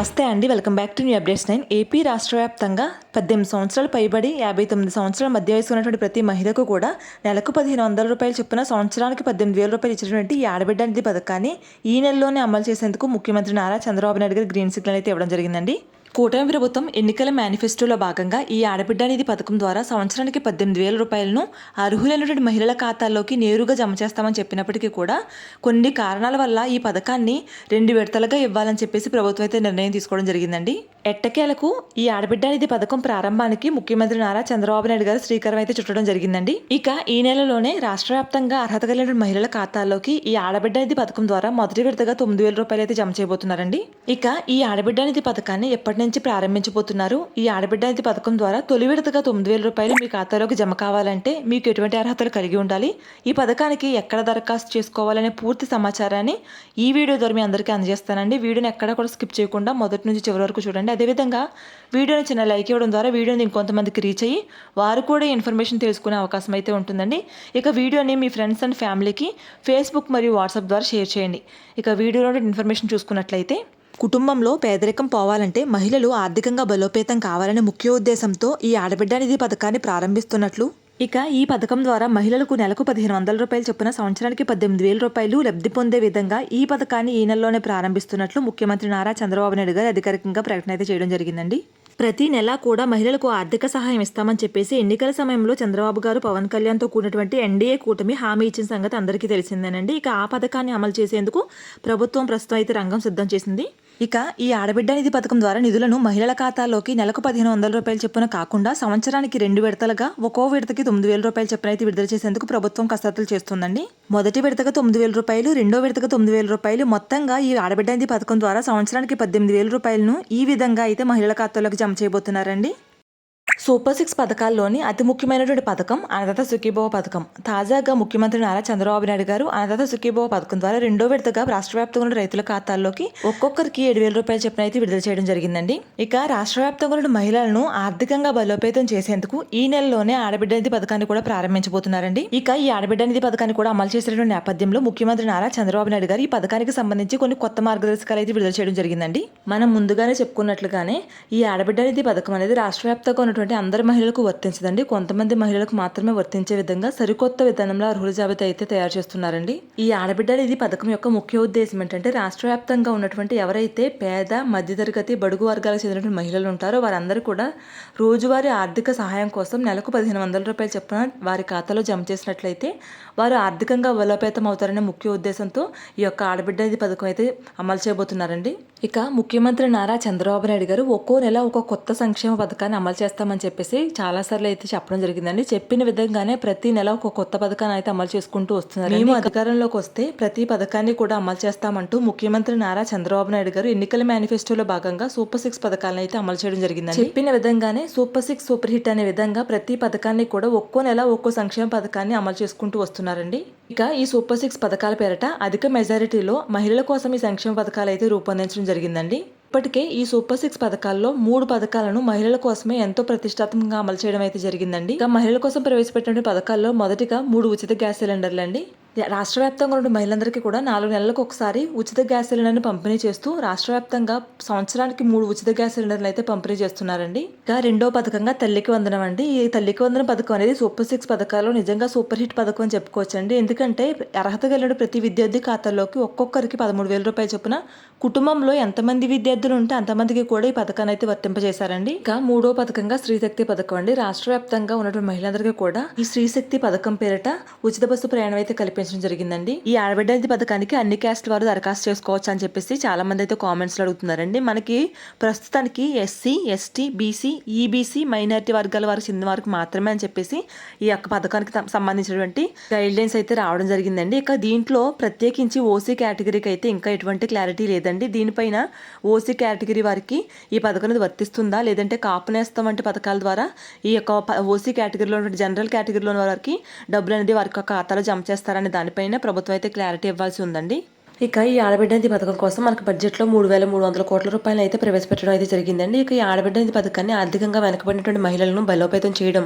నమస్తే అండి. Welcome back to new updates nine. AP రాష్ట్ర వ్యాప్తంగా పద్దెనిమిది సంవత్సరాలు పైబడి యాభై తొమ్మిది సంవత్సరాల మధ్య వయసు ఉన్నటువంటి ప్రతి మహిళకు కూడా నెలకు పదిహేను వందల రూపాయలు చొప్పున సంవత్సరానికి పద్దెనిమిది వేల రూపాయలు ఇచ్చినటువంటి ఈ ఆడబిడ్డ నిధి పథకాన్ని ఈ నెలలోనే అమలు చేసేందుకు ముఖ్యమంత్రి నారా చంద్రబాబు నాయుడు గారు గ్రీన్ సిగ్నల్ అయితే ఇవ్వడం జరిగిందండి. కూటమి ప్రభుత్వం ఎన్నికల మేనిఫెస్టోలో భాగంగా ఈ ఆడబిడ్డ నిధి పథకం ద్వారా సంవత్సరానికి పద్దెనిమిది వేల రూపాయలను అర్హులైనటువంటి మహిళల ఖాతాల్లోకి నేరుగా జమ చేస్తామని చెప్పినప్పటికీ కూడా కొన్ని కారణాల వల్ల ఈ పథకాన్ని రెండు విడతలుగా ఇవ్వాలని చెప్పేసి ప్రభుత్వం అయితే నిర్ణయం తీసుకోవడం జరిగిందండి. ఎట్టకేలకు ఈ ఆడబిడ్డ నిధి పథకం ప్రారంభానికి ముఖ్యమంత్రి నారా చంద్రబాబు నాయుడు గారు శ్రీకారం అయితే చుట్టడం జరిగిందండి. ఇక ఈ నెలలోనే రాష్ట్ర వ్యాప్తంగా అర్హత కలిగిన మహిళల ఖాతాల్లోకి ఈ ఆడబిడ్డ నిధి పథకం ద్వారా మొదటి విడతగా తొమ్మిది వేల రూపాయలు అయితే జమ చేయబోతున్నారండి. ఇక ఈ ఆడబిడ్డ నిధి పథకాన్ని ఎప్పటి నుంచి ప్రారంభించబోతున్నారు? ఈ ఆడబిడ్డ నిధి పథకం ద్వారా తొలి విడతగా తొమ్మిది వేల రూపాయలు మీ ఖాతాలోకి జమ కావాలంటే మీకు ఎటువంటి అర్హతలు కలిగి ఉండాలి? ఈ పథకానికి ఎక్కడ దరఖాస్తు చేసుకోవాలనే పూర్తి సమాచారాన్ని ఈ వీడియో ద్వారా మీ అందరికీ అందజేస్తానండి. వీడియోని ఎక్కడ కూడా స్కిప్ చేయకుండా మొదటి నుంచి చివరి వరకు చూడండి. అదేవిధంగా వీడియోని చిన్న లైక్ ఇవ్వడం ద్వారా వీడియోని ఇంకొంతమందికి రీచ్ అయ్యి వారు కూడా ఇన్ఫర్మేషన్ తెలుసుకునే అవకాశం అయితే ఉంటుందండి. ఇక వీడియోని మీ ఫ్రెండ్స్ అండ్ ఫ్యామిలీకి ఫేస్బుక్ మరియు వాట్సాప్ ద్వారా షేర్ చేయండి. ఇక వీడియోలో ఇన్ఫర్మేషన్ చూసుకున్నట్లయితే కుటుంబంలో పేదరికం పోవాలంటే మహిళలు ఆర్థికంగా బలోపేతం కావాలనే ముఖ్య ఉద్దేశంతో ఈ ఆడబిడ్డ నిధి పథకాన్ని ప్రారంభిస్తున్నట్లు ఇక ఈ పథకం ద్వారా మహిళలకు నెలకు పదిహేను వందల రూపాయలు చొప్పున సంవత్సరానికి పద్దెనిమిది వేల రూపాయలు లబ్ధి పొందే విధంగా ఈ పథకాన్ని ఈ నెలలోనే ప్రారంభిస్తున్నట్లు ముఖ్యమంత్రి నారా చంద్రబాబు నాయుడు గారు అధికారికంగా ప్రకటన అయితే చేయడం జరిగిందండి. ప్రతి నెల కూడా మహిళలకు ఆర్థిక సహాయం ఇస్తామని చెప్పేసి ఎన్నికల సమయంలో చంద్రబాబు గారు పవన్ కళ్యాణ్తో కూడినటువంటి ఎన్డీఏ కూటమి హామీ ఇచ్చిన సంగతి అందరికీ తెలిసిందేనండి. ఇక ఆ పథకాన్ని అమలు చేసేందుకు ప్రభుత్వం ప్రస్తుతం అయితే రంగం సిద్ధం చేసింది. ఇక ఈ ఆడబిడ్డ నిధి పథకం ద్వారా నిధులను మహిళల ఖాతాలోకి నెలకు పదిహేను వందల రూపాయలు చొప్పున కాకుండా సంవత్సరానికి రెండు విడతలుగా ఒక్కో విడతకి తొమ్మిది వేల రూపాయల చొప్పున అయితే విడుదల చేసేందుకు ప్రభుత్వం కసరత్తులు చేస్తుందండి. మొదటి విడతగా తొమ్మిది వేల రూపాయలు రెండో విడతగా తొమ్మిది వేల రూపాయలు. మొత్తంగా ఈ ఆడబిడ్డ నిధి పథకం ద్వారా సంవత్సరానికి పద్దెనిమిది వేల రూపాయలను ఈ విధంగా అయితే మహిళల ఖాతాలోకి జమ చేయబోతున్నారండి. సూపర్ సిక్స్ పథకాల్లోని అతి ముఖ్యమైనటువంటి పథకం అన్నదాత సుఖీభవ పథకం. తాజాగా ముఖ్యమంత్రి నారా చంద్రబాబు నాయుడు గారు అన్నదాత సుఖీభవ పథకం ద్వారా రెండో విడతగా రాష్ట్ర వ్యాప్తంగా ఉన్న రైతుల ఖాతాల్లోకి ఒక్కొక్కరికి ఏడు వేల రూపాయలు చెప్పిన అయితే విడుదల చేయడం జరిగిందండి. ఇక రాష్ట్ర వ్యాప్తంగా ఉన్న మహిళలను ఆర్థికంగా బలోపేతం చేసేందుకు ఈ నెలలోనే ఆడబిడ్డ నిధి పథకాన్ని కూడా ప్రారంభించబోతున్నారండి. ఇక ఈ ఆడబిడ్డ నిధి పథకాన్ని కూడా అమలు చేసినటువంటి నేపథ్యంలో ముఖ్యమంత్రి నారా చంద్రబాబు నాయుడు గారు ఈ పథకానికి సంబంధించి కొన్ని కొత్త మార్గదర్శకాలు అయితే విడుదల చేయడం జరిగిందండి. మనం ముందుగానే చెప్పుకున్నట్లుగానే ఈ ఆడబిడ్డ నిధి పథకం అనేది రాష్ట్ర వ్యాప్తంగా ఉన్నటువంటి అందరి మహిళలకు వర్తించదండి. కొంతమంది మహిళలకు మాత్రమే వర్తించే విధంగా సరికొత్త విధానంలో అర్హుల జాబితా అయితే తయారు చేస్తున్నారండి. ఈ ఆడబిడ్డ ఇది పథకం యొక్క ముఖ్య ఉద్దేశం ఏంటంటే రాష్ట్ర వ్యాప్తంగా ఉన్నటువంటి ఎవరైతే పేద మధ్యతరగతి బడుగు వర్గాలకు చెందినటువంటి మహిళలు ఉంటారో వారందరూ కూడా రోజువారీ ఆర్థిక సహాయం కోసం నెలకు పదిహేను వందల రూపాయలు చొప్పున వారి ఖాతాలో జమ చేసినట్లయితే వారు ఆర్థికంగా బలోపేతం అవుతారనే ముఖ్య ఉద్దేశంతో ఈ యొక్క ఆడబిడ్డ ఇది పథకం అయితే అమలు చేయబోతున్నారండి. ఇక ముఖ్యమంత్రి నారా చంద్రబాబు నాయుడు గారు ఒక్కో నెల ఒక కొత్త సంక్షేమ పథకాన్ని అమలు చేస్తామని చెప్పేసి చాలాసార్లు అయితే చెప్పడం జరిగిందండి. చెప్పిన విధంగానే ప్రతి నెల ఒక కొత్త పథకాన్ని అయితే అమలు చేసుకుంటూ వస్తున్నారు మేము అధికారంలోకి వస్తే ప్రతి పథకాన్ని కూడా అమలు చేస్తామంటూ ముఖ్యమంత్రి నారా చంద్రబాబు నాయుడు గారు ఎన్నికల మేనిఫెస్టోలో భాగంగా సూపర్ సిక్స్ పథకాలను అయితే అమలు చేయడం జరిగిందండి. చెప్పిన విధంగానే సూపర్ సిక్స్ సూపర్ హిట్ అనే విధంగా ప్రతి పథకాన్ని కూడా ఒక్కో నెల ఒక్కో సంక్షేమ పథకాన్ని అమలు చేసుకుంటూ వస్తున్నారండి. ఇక ఈ సూపర్ సిక్స్ పథకాల పేరట అధిక మెజారిటీలో మహిళల కోసం ఈ సంక్షేమ పథకాలు అయితే రూపొందించడం జరిగిందండి. ఇప్పటికే ఈ సూపర్ సిక్స్ పథకాల్లో మూడు పథకాలను మహిళల కోసమే ఎంతో ప్రతిష్టాత్మకంగా అమలు చేయడం అయితే జరిగిందండి. ఇక మహిళల కోసం ప్రవేశపెట్టిన పథకాల్లో మొదటిగా మూడు ఉచిత గ్యాస్ సిలిండర్లు అండి రాష్ట్ర వ్యాప్తంగా ఉన్న మహిళలందరికీ కూడా నాలుగు నెలలకు ఒకసారి ఉచిత గ్యాస్ సిలిండర్ని పంపిణీ చేస్తూ రాష్ట్ర వ్యాప్తంగా సంవత్సరానికి మూడు ఉచిత గ్యాస్ సిలిండర్లు అయితే పంపిణీ చేస్తున్నారండి. ఇంకా రెండో పథకంగా తల్లికి వందనం అండి. ఈ తల్లికి వందనం పథకం అనేది సూపర్ సిక్స్ పథకాల్లో నిజంగా సూపర్ హిట్ పథకం అని చెప్పుకోవచ్చండి. ఎందుకంటే అర్హత కలిగిన ప్రతి విద్యార్థి ఖాతాల్లోకి ఒక్కొక్కరికి పదమూడు వేల రూపాయలు చొప్పున కుటుంబంలో ఎంతమంది విద్యార్థులు ఉంటే అంతమందికి కూడా ఈ పథకాన్ని అయితే వర్తింపజేశారండి. ఇక మూడో పథకంగా స్త్రీశక్తి పథకం అండి. రాష్ట్ర వ్యాప్తంగా ఉన్నటువంటి మహిళలందరికీ కూడా ఈ స్త్రీశక్తి పథకం పేరిట ఉచిత బస్సు ప్రయాణం అయితే కల్పించారు ప్రకటించడం జరిగిందండి. ఈ ఆడబిడ్డ పథకానికి అన్ని క్యాస్ట్ వారు దరఖాస్తు చేసుకోవచ్చు అని చెప్పేసి చాలా మంది అయితే కామెంట్స్ అడుగుతున్నారండి. మనకి ప్రస్తుతానికి SC ST BC EBC minority వర్గాల వారికి చెందిన వారికి మాత్రమే అని చెప్పేసి ఈ యొక్క పథకానికి సంబంధించినటువంటి గైడ్ లైన్స్ అయితే రావడం జరిగిందండి. ఇక దీంట్లో ప్రత్యేకించి ఓసీ కేటగిరీకి అయితే ఇంకా ఎటువంటి క్లారిటీ లేదండి. దీనిపైన ఓసీ కేటగిరీ వారికి ఈ పథకం అనేది వర్తిస్తుందా? లేదంటే కాపునేస్తాం వంటి పథకాల ద్వారా ఈ యొక్క ఓసీ కేటగిరీలో జనరల్ కేటగిరీలో ఉన్న వారికి డబ్బులు అనేది వారికి ఖాతాలో జమ చేస్తారనే దానిపైన ప్రభుత్వం అయితే క్లారిటీ ఇవ్వాల్సి ఉందండి. ఇక ఈ ఆడబిడ్డ నిధి పథకం కోసం మనకు బడ్జెట్లో మూడు వేల మూడు వందల కోట్ల రూపాయలు అయితే ప్రవేశపెట్టడం అయితే జరిగిందండి. ఇక ఈ ఆడబిడ్డ నిధి పథకాన్ని ఆర్థికంగా వెనకబడినటువంటి మహిళలను బలోపేతం చేయడం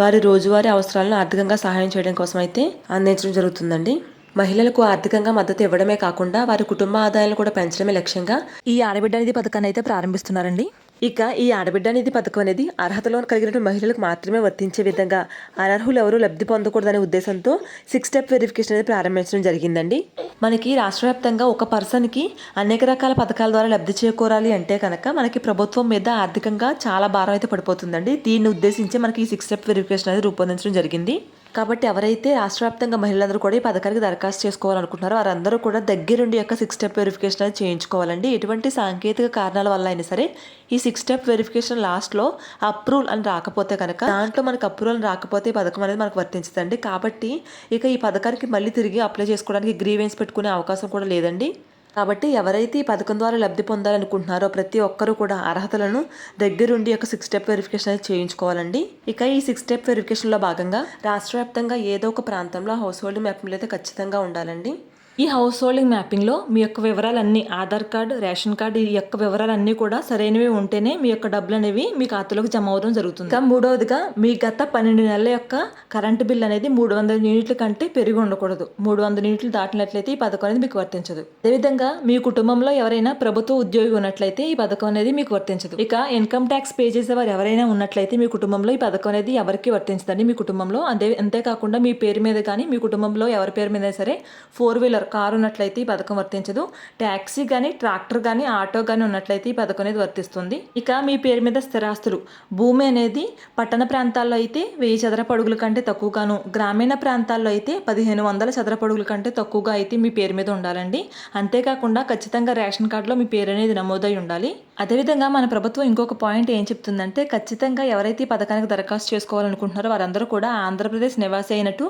వారి రోజువారీ అవసరాలను ఆర్థికంగా సహాయం చేయడం కోసం అయితే అందించడం జరుగుతుందండి. మహిళలకు ఆర్థికంగా మద్దతు ఇవ్వడమే కాకుండా వారి కుటుంబ ఆదాయాలను కూడా పెంచడమే లక్ష్యంగా ఈ ఆడబిడ్డ నిధి పథకాన్ని అయితే ప్రారంభిస్తున్నారండి. ఇక ఈ ఆడబిడ్డ నిధి పథకం అనేది అర్హతలో కలిగినటువంటి మహిళలకు మాత్రమే వర్తించే విధంగా అనర్హులు ఎవరు లబ్ధి పొందకూడదనే ఉద్దేశంతో సిక్స్ స్టెప్ వెరిఫికేషన్ అనేది ప్రారంభించడం జరిగిందండి. మనకి రాష్ట్ర వ్యాప్తంగా ఒక పర్సన్కి అనేక రకాల పథకాల ద్వారా లబ్ధి చేకూరాలి అంటే కనుక మనకి ప్రభుత్వం మీద ఆర్థికంగా చాలా భారం అయితే పడిపోతుందండి. దీన్ని ఉద్దేశించి మనకి ఈ సిక్స్ స్టెప్ వెరిఫికేషన్ అనేది రూపొందించడం జరిగింది. కాబట్టి ఎవరైతే రాష్ట్ర వ్యాప్తంగా మహిళలందరూ కూడా ఈ పథకానికి దరఖాస్తు చేసుకోవాలనుకుంటున్నారో వారందరూ కూడా దగ్గరుండి యొక్క సిక్స్ స్టెప్ వెరిఫికేషన్ అనేది చేయించుకోవాలండి. ఎటువంటి సాంకేతిక కారణాల వల్ల అయినా సరే ఈ సిక్స్ స్టెప్ వెరిఫికేషన్ లాస్ట్లో అప్రూవల్ అని రాకపోతే కనుక దాంట్లో మనకు అప్రూవల్ రాకపోతే ఈ పథకం అనేది మనకు వర్తించదండి. కాబట్టి ఇక ఈ పథకానికి మళ్ళీ తిరిగి అప్లై చేసుకోవడానికి గ్రీవెన్స్ పెట్టుకునే అవకాశం కూడా లేదండి. కాబట్టి ఎవరైతే ఈ పథకం ద్వారా లబ్ధి పొందాలనుకుంటున్నారో ప్రతి ఒక్కరూ కూడా అర్హతలను దగ్గరుండి ఒక సిక్స్ స్టెప్ వెరిఫికేషన్ అనేది చేయించుకోవాలండి. ఇక ఈ సిక్స్ స్టెప్ వెరిఫికేషన్లో భాగంగా రాష్ట్ర వ్యాప్తంగా ఏదో ఒక ప్రాంతంలో హౌస్ హోల్డ్ మ్యాపింగ్లు అయితే ఖచ్చితంగా ఉండాలండి. ఈ హౌస్ హోల్డింగ్ మ్యాపింగ్లో మీ యొక్క వివరాలన్నీ ఆధార్ కార్డు రేషన్ కార్డు ఈ యొక్క వివరాలన్నీ కూడా సరైనవి ఉంటేనే మీ యొక్క డబ్బులు అనేవి మీ ఖాతాలోకి జమ అవడం జరుగుతుంది. ఇంకా మూడవదిగా మీ గత పన్నెండు నెలల యొక్క కరెంటు బిల్ అనేది మూడు వందల యూనిట్ల కంటే పెరిగి ఉండకూడదు. మూడు వందల యూనిట్లు దాటినట్లయితే ఈ పథకం అనేది మీకు వర్తించదు. అదేవిధంగా మీ కుటుంబంలో ఎవరైనా ప్రభుత్వ ఉద్యోగి ఉన్నట్లయితే ఈ పథకం అనేది మీకు వర్తించదు. ఇక ఇన్కమ్ ట్యాక్స్ పే చేసే వారు ఎవరైనా ఉన్నట్లయితే మీ కుటుంబంలో ఈ పథకం అనేది ఎవరికి వర్తించదండి? మీ కుటుంబంలో. అదే అంతేకాకుండా మీ పేరు మీద కానీ మీ కుటుంబంలో ఎవరి పేరు మీద సరే ఫోర్ వీలర్ కారు ఉన్నట్లయితే ఈ పథకం వర్తించదు. ట్యాక్సీ కానీ ట్రాక్టర్ కానీ ఆటో కానీ ఉన్నట్లయితే ఈ పథకం అనేది వర్తిస్తుంది. ఇక మీ పేరు మీద స్థిరాస్తులు. భూమి అనేది పట్టణ ప్రాంతాల్లో అయితే వెయ్యి చదరపడుగుల కంటే తక్కువగాను. గ్రామీణ ప్రాంతాల్లో అయితే పదిహేను వందల చదరపడుగుల కంటే తక్కువగా అయితే మీ పేరు మీద ఉండాలండి. అంతేకాకుండా ఖచ్చితంగా రేషన్ కార్డులో మీ పేరు అనేది నమోదై ఉండాలి. అదేవిధంగా మన ప్రభుత్వం ఇంకొక పాయింట్ ఏం చెప్తుందంటే ఖచ్చితంగా ఎవరైతే ఈ పథకానికి దరఖాస్తు చేసుకోవాలనుకుంటున్నారో వారందరూ కూడా ఆంధ్రప్రదేశ్ నివాసి అయినట్టు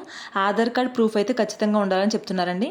ఆధార్ కార్డ్ ప్రూఫ్ అయితే ఖచ్చితంగా ఉండాలని చెప్తున్నారండి.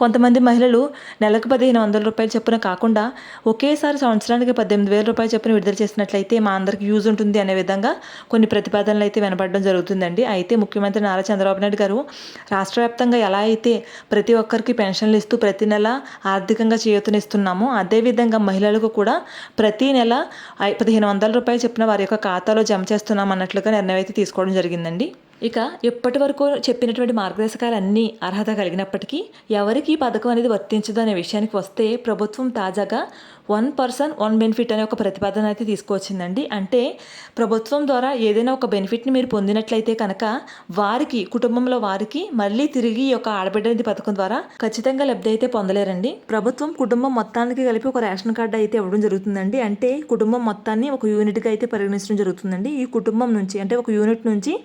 కొంతమంది మహిళలు నెలకు పదిహేను వందల రూపాయలు చొప్పున కాకుండా ఒకేసారి సంవత్సరానికి పద్దెనిమిది వేల రూపాయలు చొప్పున విడుదల చేసినట్లయితే మా అందరికి యూజ్ ఉంటుంది అనే విధంగా కొన్ని ప్రతిపాదనలు అయితే వినపడడం జరుగుతుందండి. అయితే ముఖ్యమంత్రి నారా చంద్రబాబు నాయుడు గారు రాష్ట్ర వ్యాప్తంగా ఎలా అయితే ప్రతి ఒక్కరికి పెన్షన్లు ఇస్తూ ప్రతి నెల ఆర్థికంగా చేయూతనిస్తున్నామో అదేవిధంగా మహిళలకు కూడా ప్రతి నెల పదిహేను వందల రూపాయలు చొప్పున వారి యొక్క ఖాతాలో జమ చేస్తున్నాం అన్నట్లుగా నిర్ణయం అయితే తీసుకోవడం జరిగిందండి. ఇక ఇప్పటి వరకు చెప్పినటువంటి మార్గదర్శకాలు అన్నీ అర్హత కలిగినప్పటికీ ఎవరికి ఈ పథకం అనేది వర్తించదు అనే విషయానికి వస్తే ప్రభుత్వం తాజాగా వన్ పర్సన్ వన్ బెనిఫిట్ అనే ఒక ప్రతిపాదన అయితే తీసుకువచ్చిందండి. అంటే ప్రభుత్వం ద్వారా ఏదైనా ఒక బెనిఫిట్ని మీరు పొందినట్లయితే కనుక వారికి కుటుంబంలో వారికి మళ్ళీ తిరిగి ఈ యొక్క ఆడబిడ్డ పథకం ద్వారా ఖచ్చితంగా లబ్ధి అయితే పొందలేరండి. ప్రభుత్వం కుటుంబం మొత్తానికి కలిపి ఒక రేషన్ కార్డు అయితే ఇవ్వడం జరుగుతుందండి. అంటే కుటుంబం మొత్తాన్ని ఒక యూనిట్గా అయితే పరిగణించడం జరుగుతుందండి. ఈ కుటుంబం నుంచి అంటే ఒక యూనిట్ నుంచి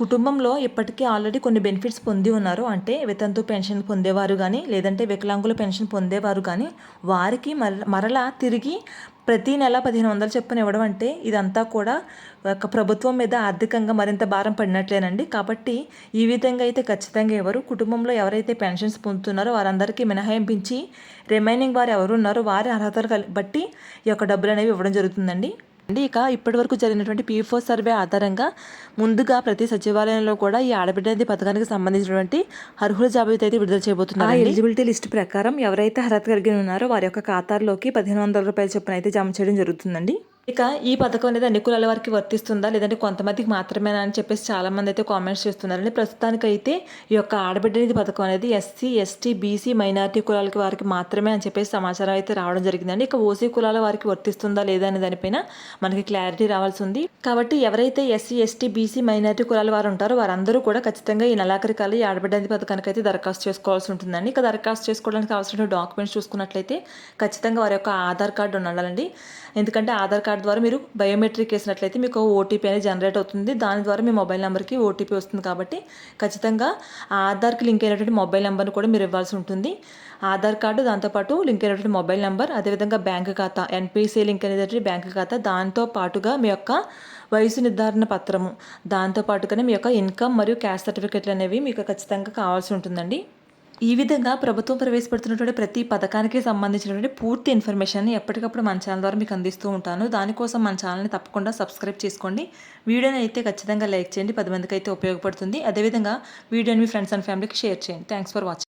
కుటుంబంలో ఇప్పటికీ ఆల్రెడీ కొన్ని బెనిఫిట్స్ పొంది ఉన్నారు. అంటే వితంతు పెన్షన్ పొందేవారు కానీ లేదంటే వికలాంగుల పెన్షన్ పొందేవారు కానీ వారికి మర మరలా తిరిగి ప్రతి నెల పదిహేను వందలు చొప్పున ఇవ్వడం అంటే ఇదంతా కూడా ఒక ప్రభుత్వం మీద ఆర్థికంగా మరింత భారం పడినట్లేనండి. కాబట్టి ఈ విధంగా అయితే ఖచ్చితంగా ఎవరు కుటుంబంలో ఎవరైతే పెన్షన్స్ పొందుతున్నారో వారందరికీ మినహాయింపించి రిమైనింగ్ వారు ఎవరు ఉన్నారో వారి అర్హతలు బట్టి ఈ యొక్క డబ్బులు అనేవి ఇవ్వడం జరుగుతుందండి. అండి. ఇక ఇప్పటివరకు జరిగినటువంటి పీ ఫోర్ సర్వే ఆధారంగా ముందుగా ప్రతి సచివాలయంలో కూడా ఈ ఆడబిడ్డ పథకానికి సంబంధించినటువంటి అర్హుల జాబితా అయితే విడుదల చేయబోతున్నారు ఆ ఎలిజిబిలిటీ లిస్ట్ ప్రకారం ఎవరైతే అర్హత కలిగి ఉన్నారో వారి యొక్క ఖాతాల్లోకి పదిహేను వందల రూపాయల చొప్పున అయితే జమ చేయడం జరుగుతుందండి. ఇక ఈ పథకం అనేది అన్ని కులాల వారికి వర్తిస్తుందా? లేదంటే కొంతమందికి మాత్రమేనా అని చెప్పేసి చాలా మంది అయితే కామెంట్స్ చేస్తున్నారండి. ప్రస్తుతానికైతే ఈ యొక్క ఆడబిడ్డ నిధి పథకం అనేది ఎస్సీ ఎస్టీ బీసీ మైనారిటీ కులాలకి వారికి మాత్రమే అని చెప్పేసి సమాచారం అయితే రావడం జరిగిందండి. ఇక ఓసీ కులాల వారికి వర్తిస్తుందా లేదా అనే దానిపైన మనకి క్లారిటీ రావాల్సి ఉంది. కాబట్టి ఎవరైతే ఎస్సీ ఎస్టీ బీసీ మైనారిటీ కులాల వారు ఉంటారో వారందరూ కూడా ఖచ్చితంగా ఈ నెలాఖరి కాలం ఈ ఆడబిడ్డ నిధి పథకానికి అయితే దరఖాస్తు చేసుకోవాల్సి ఉంటుందండి. ఇక దరఖాస్తు చేసుకోవడానికి అవసరమైన డాక్యుమెంట్స్ చూసుకున్నట్లయితే ఖచ్చితంగా వారి యొక్క ఆధార్ కార్డు ఉండాలండి. ఎందుకంటే ఆధార్ కార్డు ద్వారా మీరు బయోమెట్రిక్ వేసినట్లయితే మీకు ఓటీపీ అనేది జనరేట్ అవుతుంది. దాని ద్వారా మీ మొబైల్ నెంబర్కి ఓటీపీ వస్తుంది కాబట్టి ఖచ్చితంగా ఆధార్కి లింక్ అయినటువంటి మొబైల్ నెంబర్ని కూడా మీరు ఇవ్వాల్సి ఉంటుంది. ఆధార్ కార్డు దాంతోపాటు లింక్ అయినటువంటి మొబైల్ నెంబర్ అదేవిధంగా బ్యాంక్ ఖాతా ఎన్పిసి లింక్ అనేటువంటి బ్యాంక్ ఖాతా దాంతో పాటుగా మీ యొక్క వయసు నిర్ధారణ పత్రము దాంతో పాటుగానే మీ యొక్క ఇన్కమ్ మరియు క్యాష్ సర్టిఫికెట్లు అనేవి మీకు ఖచ్చితంగా కావాల్సి ఉంటుందండి. ఈ విధంగా ప్రభుత్వం ప్రవేశపెడుతున్నటువంటి ప్రతి పథకానికి సంబంధించినటువంటి పూర్తి ఇన్ఫర్మేషన్ని ఎప్పటికప్పుడు మన ఛానల్ ద్వారా మీకు అందిస్తూ ఉంటాను. దానికోసం మన ఛానల్ని తప్పకుండా సబ్స్క్రైబ్ చేసుకోండి. వీడియోని అయితే ఖచ్చితంగా లైక్ చేయండి. పది మందికి అయితే ఉపయోగపడుతుంది. అదేవిధంగా వీడియోని మీ ఫ్రెండ్స్ అండ్ ఫ్యామిలీకి షేర్ చేయండి. Thanks for watching.